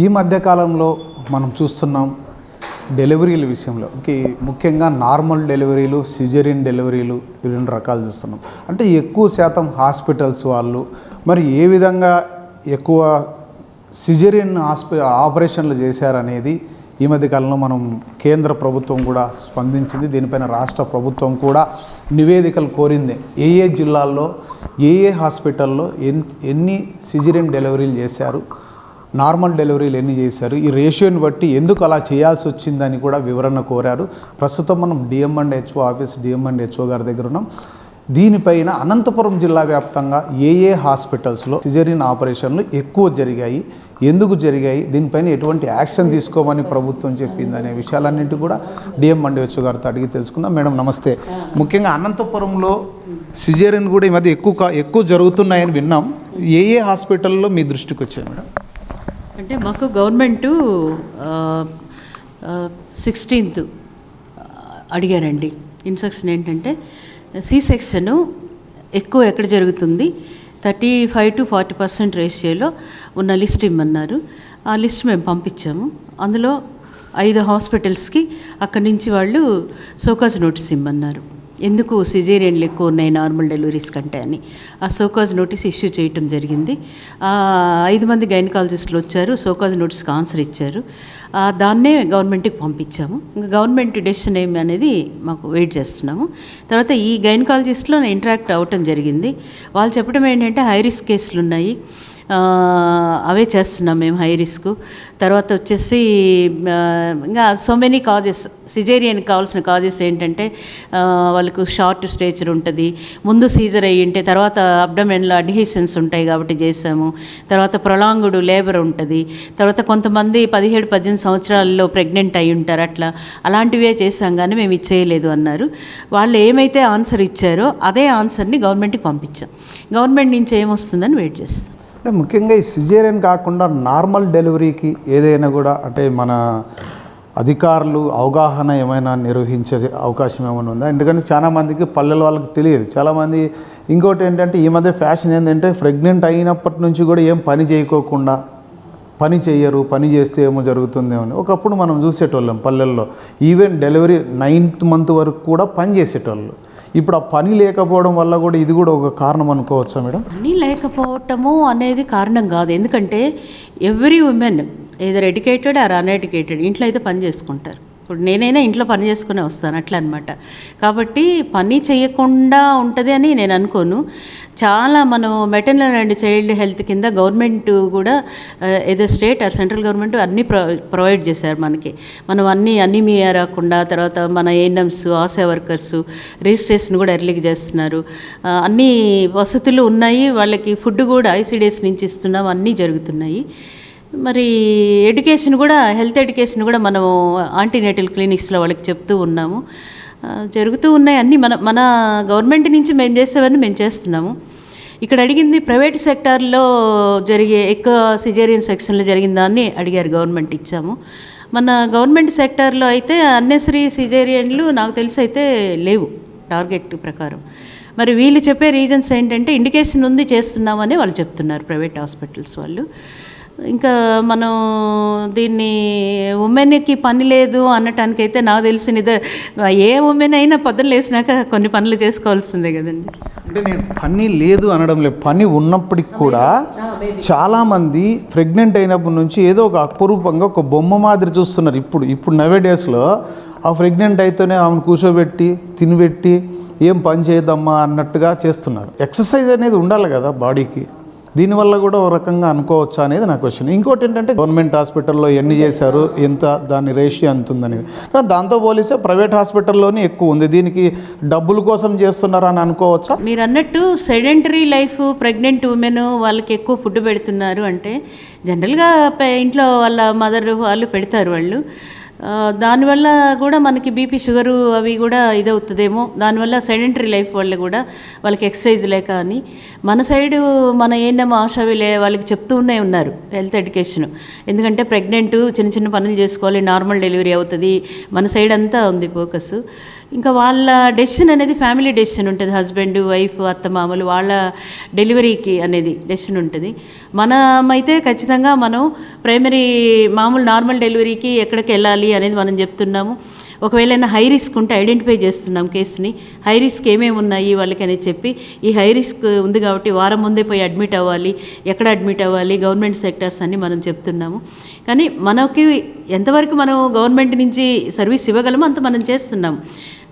ఈ మధ్యకాలంలో మనం చూస్తున్నాం డెలివరీల విషయంలో. ముఖ్యంగా నార్మల్ డెలివరీలు సిజరిన్ డెలివరీలు రెండు రకాలు చూస్తున్నాం. అంటే ఎక్కువ శాతం హాస్పిటల్స్ వాళ్ళు మరి ఏ విధంగా ఎక్కువ సిజరిన్ హాస్పి ఆపరేషన్లు చేశారనేది ఈ మధ్య కాలంలో మనం కేంద్ర ప్రభుత్వం కూడా స్పందించింది. దీనిపైన రాష్ట్ర ప్రభుత్వం కూడా నివేదికలు కోరింది. ఏ ఏ జిల్లాల్లో ఏ ఏ హాస్పిటల్లో ఎన్ని సిజరిన్ డెలివరీలు చేశారు నార్మల్ డెలివరీలు ఎన్ని చేశారు? ఈ రేషియోని బట్టి ఎందుకు అలా చేయాల్సి వచ్చిందని కూడా వివరణ కోరారు. ప్రస్తుతం మనం DM and HO office DM and HO గారి దగ్గర ఉన్నాం. దీనిపైన అనంతపురం జిల్లా వ్యాప్తంగా ఏ ఏ హాస్పిటల్స్లో సిజరిన్ ఆపరేషన్లు ఎక్కువ జరిగాయి? ఎందుకు జరిగాయి? దీనిపైన ఎటువంటి యాక్షన్ తీసుకోమని ప్రభుత్వం చెప్పింది అనే విషయాలన్నింటి కూడా డిఎం అండ్ గారితో అడిగి తెలుసుకుందాం. మేడం నమస్తే. ముఖ్యంగా అనంతపురంలో సిజేరియన్ కూడా ఈ మధ్య ఎక్కువ ఎక్కువ జరుగుతున్నాయని విన్నాం. ఏ ఏ హాస్పిటల్లో మీ దృష్టికి వచ్చాయి మేడం? అంటే మాకు గవర్నమెంటు సిక్స్టీన్త్ అడిగారండి. ఇన్స్ట్రక్షన్ ఏంటంటే సి సెక్షన్ ఎక్కువ ఎక్కడ జరుగుతుంది? Thirty five to forty percent రేషియోలో ఉన్న లిస్ట్ ఇమ్మన్నారు. ఆ లిస్ట్ మేము పంపించాము. అందులో ఐదు హాస్పిటల్స్కి అక్కడి నుంచి వాళ్ళు సోకాజ్ నోటీస్ ఇమ్మన్నారు. ఎందుకు సిజేరియన్లు ఎక్కువ ఉన్నాయి నార్మల్ డెలివరీస్ కంటే అని. ఆ సోకాజ్ నోటీస్ ఇష్యూ చేయటం జరిగింది. ఐదు మంది గైనకాలజిస్టులు వచ్చారు సోకాజ్ నోటీస్కి ఆన్సర్ ఇచ్చారు. దాన్నే గవర్నమెంట్కి పంపించాము. ఇంకా గవర్నమెంట్ డెసిషన్ ఏమి అనేది మాకు వెయిట్ చేస్తున్నాము. తర్వాత ఈ గైనకాలజిస్ట్లో ఇంటరాక్ట్ అవ్వటం జరిగింది. వాళ్ళు చెప్పడం ఏంటంటే హై రిస్క్ కేసులు ఉన్నాయి అవే చేస్తున్నాం మేము హై రిస్క్. తర్వాత వచ్చేసి ఇంకా సో మెనీ కాజెస్ సిజేరియన్ కావాల్సిన కాజెస్ ఏంటంటే వాళ్ళకు షార్ట్ స్టేచర్ ఉంటుంది. ముందు సీజర్ అయ్యి ఉంటే తర్వాత అబ్డమెన్లో అడ్హిషన్స్ ఉంటాయి కాబట్టి చేసాము. తర్వాత ప్రొలాంగుడు లేబర్ ఉంటుంది. తర్వాత కొంతమంది పదిహేడు పద్దెనిమిది సంవత్సరాల్లో ప్రెగ్నెంట్ అయి ఉంటారు అట్లా. అలాంటివే చేసాం కానీ మేము ఇచ్చేయలేదు అన్నారు. వాళ్ళు ఏమైతే ఆన్సర్ ఇచ్చారో అదే ఆన్సర్ని గవర్నమెంట్కి పంపించాం. గవర్నమెంట్ నుంచి ఏమొస్తుందని వెయిట్ చేస్తాం. అంటే ముఖ్యంగా ఈ సిజేరియన్ కాకుండా నార్మల్ డెలివరీకి ఏదైనా కూడా అంటే మన అధికారులు అవగాహన ఏమైనా నిర్వహించే అవకాశం ఏమైనా ఉందా? ఎందుకంటే చాలామందికి పల్లెల వాళ్ళకి తెలియదు. చాలామంది ఇంకోటి ఏంటంటే ఈ మధ్య ఫ్యాషన్ ఏంటంటే ప్రెగ్నెంట్ అయినప్పటి నుంచి కూడా ఏం పని చేయకోకుండా పని చేయరు పని చేస్తే ఏమో జరుగుతుందేమో అని. ఒకప్పుడు మనం చూసేటోళ్ళం పల్లెల్లో. ఈవెన్ డెలివరీ నైన్త్ మంత్ వరకు కూడా పని చేసేటోళ్ళు. ఇప్పుడు ఆ పని లేకపోవడం వల్ల కూడా ఇది కూడా ఒక కారణం అనుకోవచ్చా మేడం? పని లేకపోవటము అనేది కారణం కాదు. ఎందుకంటే every women either educated or uneducated ఇంట్లో అయితే పని చేసుకుంటారు. ఇప్పుడు నేనైనా ఇంట్లో పని చేసుకునే వస్తాను అట్లా అనమాట కాబట్టి పని చేయకుండా ఉంటుంది అని నేను అనుకోను. చాలా మనం మెటర్నల్ అండ్ చైల్డ్ హెల్త్ కింద గవర్నమెంట్ కూడా ఏదో స్టేట్ ఆర్ సెంట్రల్ గవర్నమెంట్ అన్నీ ప్రొ ప్రొవైడ్ చేశారు మనకి. మనం అన్నీ అనిమియా రాకుండా తర్వాత మన ఏఎన్ఎమ్స్ ఆశా వర్కర్స్ రిజిస్ట్రేషన్ కూడా ఎర్లీకి చేస్తున్నారు. అన్ని వసతులు ఉన్నాయి. వాళ్ళకి ఫుడ్ కూడా ఐసీడీఎస్ నుంచి ఇస్తున్నాం. అన్నీ జరుగుతున్నాయి. మరి ఎడ్యుకేషన్ కూడా హెల్త్ ఎడ్యుకేషన్ కూడా మనము ఆంటీనేటల్ క్లినిక్స్లో వాళ్ళకి చెప్తూ ఉన్నాము. జరుగుతూ ఉన్నాయి అన్నీ. మన మన గవర్నమెంట్ నుంచి మేము చేసేవన్నీ మేము చేస్తున్నాము. ఇక్కడ అడిగింది ప్రైవేట్ సెక్టార్లో జరిగే ఎక్కువ సిజేరియన్ సెక్షన్లో జరిగిన దాన్ని అడిగారు గవర్నమెంట్ ఇచ్చాము. మన గవర్నమెంట్ సెక్టార్లో అయితే అన్నెసరీ సిజేరియన్లు నాకు తెలిసి అయితే లేవు టార్గెట్ ప్రకారం. మరి వీళ్ళు చెప్పే రీజన్స్ ఏంటంటే ఇండికేషన్ ఉంది చేస్తున్నామని వాళ్ళు చెప్తున్నారు ప్రైవేట్ హాస్పిటల్స్ వాళ్ళు. ఇంకా మనం దీన్ని ఉమెన్కి పని లేదు అనటానికైతే నాకు తెలిసిన ఇదే. ఏ ఉమెన్ అయినా పొద్దున లేచినాక కొన్ని పనులు చేసుకోవాల్సిందే కదండి. అంటే నేను పని లేదు అనడం లేదు. పని ఉన్నప్పటికి కూడా చాలామంది ప్రెగ్నెంట్ అయినప్పటి నుంచి ఏదో ఒక అపరూపంగా ఒక బొమ్మ మాదిరి చూస్తున్నారు ఇప్పుడు. ఇప్పుడు నవే డేస్లో ఆ ప్రెగ్నెంట్ అయితేనే ఆమెను కూర్చోబెట్టి తినిబెట్టి ఏం పని చేయదమ్మా అన్నట్టుగా చేస్తున్నారు. ఎక్సర్సైజ్ అనేది ఉండాలి కదా బాడీకి. దీనివల్ల కూడా ఒక రకంగా అనుకోవచ్చా అనేది నా క్వశ్చన్ ఇంకోటి ఏంటంటే గవర్నమెంట్ హాస్పిటల్లో ఎన్ని చేశారు ఎంత దాని రేషియో ఎంత ఉందనేది. దాంతో పోలిస్తే ప్రైవేట్ హాస్పిటల్లోనే ఎక్కువ ఉంది. దీనికి డబ్బుల కోసం చేస్తున్నారని అనుకోవచ్చా? మీరు అన్నట్టు సెడెంటరీ లైఫ్ ప్రెగ్నెంట్ ఉమెన్ వాళ్ళకి ఎక్కువ ఫుడ్ పెడుతున్నారు అంటే జనరల్గా ఇంట్లో వాళ్ళ మదర్ వాళ్ళు పెడతారు వాళ్ళు. దానివల్ల కూడా మనకి బీపీ షుగరు అవి కూడా ఇదవుతుందేమో. దానివల్ల సెడెంటరీ లైఫ్ వల్ల కూడా వాళ్ళకి ఎక్సర్సైజ్ లేక అని. మన సైడు మన ఏంటమ్మా ఆశావిలే వాళ్ళకి చెప్తూనే ఉన్నారు హెల్త్ ఎడ్యుకేషన్ ఎందుకంటే ప్రెగ్నెంట్ చిన్న చిన్న పనులు చేసుకోవాలి నార్మల్ డెలివరీ అవుతుంది. మన సైడ్ అంతా ఉంది ఫోకస్ ఇంకా వాళ్ళ డెసిషన్ అనేది ఫ్యామిలీ డెసిషన్ ఉంటుంది. హస్బెండ్ వైఫ్ అత్తమామలు వాళ్ళ డెలివరీకి అనేది డెసిషన్ ఉంటుంది. మనమైతే ఖచ్చితంగా మనం ప్రైమరీ మామూలు నార్మల్ డెలివరీకి ఎక్కడికి వెళ్ళాలి అనేది మనం చెప్తున్నాము. ఒకవేళ హై రిస్క్ ఉంటే ఐడెంటిఫై చేస్తున్నాం కేసుని. హై రిస్క్ ఏమేమి ఉన్నాయి వాళ్ళకి అనేది చెప్పి ఈ హై రిస్క్ ఉంది కాబట్టి వారం ముందే పోయి అడ్మిట్ అవ్వాలి. ఎక్కడ అడ్మిట్ అవ్వాలి? గవర్నమెంట్ సెక్టర్స్ అని మనం చెప్తున్నాము. కానీ మనకి ఎంతవరకు మనం గవర్నమెంట్ నుంచి సర్వీస్ ఇవ్వగలమో అంత మనం చేస్తున్నాం.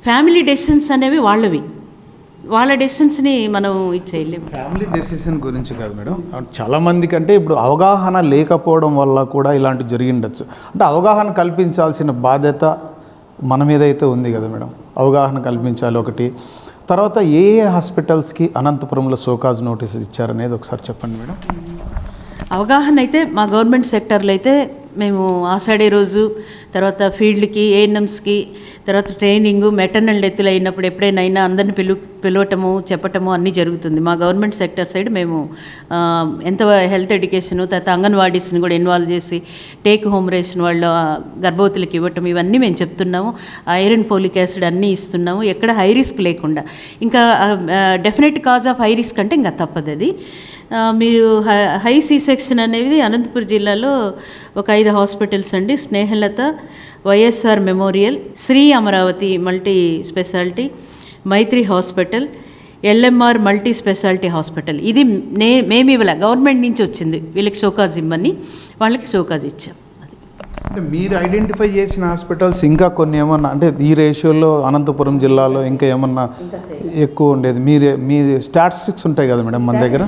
ఫ్యామిలీ డెసిషన్స్ అనేవి వాళ్ళవి. వాళ్ళ డెసిషన్స్ని మనం ఇది చేయలేము. ఫ్యామిలీ డెసిషన్ గురించి కాదు మేడం. చాలా మందికి అంటే ఇప్పుడు అవగాహన లేకపోవడం వల్ల కూడా ఇలాంటివి జరిగిండొచ్చు. అంటే అవగాహన కల్పించాల్సిన బాధ్యత మన మీద అయితే ఉంది కదా మేడం. అవగాహన కల్పించాలి ఒకటి. తర్వాత ఏ ఏ హాస్పిటల్స్కి అనంతపురంలో సోకాజ్ నోటీసులు ఇచ్చారనేది ఒకసారి చెప్పండి మేడం. అవగాహన అయితే మా గవర్నమెంట్ సెక్టర్లో అయితే మేము ఆషాఢే రోజు తర్వాత ఫీల్డ్కి ఏఎన్ఎమ్స్కి తర్వాత ట్రైనింగు మెటర్నల్ డెత్లు అయినప్పుడు ఎప్పుడైనా అయినా అందరిని పిలు పిలవటము చెప్పటము అన్నీ జరుగుతుంది. మా గవర్నమెంట్ సెక్టర్ సైడ్ మేము ఎంత హెల్త్ ఎడ్యుకేషన్ తర్వాత అంగన్వాడీస్ని కూడా ఇన్వాల్వ్ చేసి టేక్ హోమ్ రేషన్ వాళ్ళు గర్భవతులకు ఇవ్వటం ఇవన్నీ మేము చెప్తున్నాము. ఐరన్ ఫోలిక్ యాసిడ్ అన్నీ ఇస్తున్నాము. ఎక్కడ హై రిస్క్ లేకుండా. ఇంకా definite cause of high risk అంటే ఇంకా తప్పదు అది. మీరు హై- హై సి సెక్షన్ అనేది అనంతపురం జిల్లాలో ఒక ఐదు హాస్పిటల్స్ అండి. Snehalatha YSR memorial Shri Amaravati multi speciality Maitri hospital LMR multi speciality hospital ఇది నే మేము ఇవ్వలే. గవర్నమెంట్ నుంచి వచ్చింది. వీళ్ళకి షోకాజ్ ఇమ్మని వాళ్ళకి షోకాజ్ ఇచ్చాం. అంటే మీరు ఐడెంటిఫై చేసిన హాస్పిటల్స్ ఇంకా కొన్ని ఏమన్నా అంటే ఈ రేషియోలో అనంతపురం జిల్లాలో ఇంకా ఏమన్నా ఎక్కువ ఉండేది. మీరే మీ స్టాటిస్టిక్స్ ఉంటాయి కదా మేడం మన దగ్గర?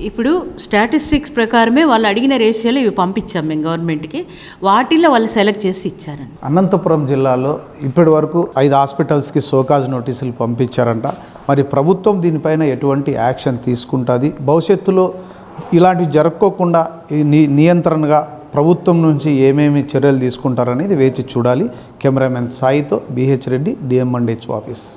ఇప్పుడు స్టాటిస్టిక్స్ ప్రకారమే వాళ్ళు అడిగిన రేషియోలో ఇవి పంపించాం మేము గవర్నమెంట్కి. వాటిల్లో వాళ్ళు సెలెక్ట్ చేసి ఇచ్చారండి అనంతపురం జిల్లాలో ఇప్పటి వరకు ఐదు హాస్పిటల్స్కి సోకాజ్ నోటీసులు పంపించారంట. మరి ప్రభుత్వం దీనిపైన ఎటువంటి యాక్షన్ తీసుకుంటుంది? భవిష్యత్తులో ఇలాంటివి జరగకోకుండా ఈ ని- నియంత్రణగా ప్రభుత్వం నుంచి ఏమేమి చర్యలు తీసుకుంటారనేది వేచి చూడాలి. Cameraman సాయితో BH Reddy DM and office.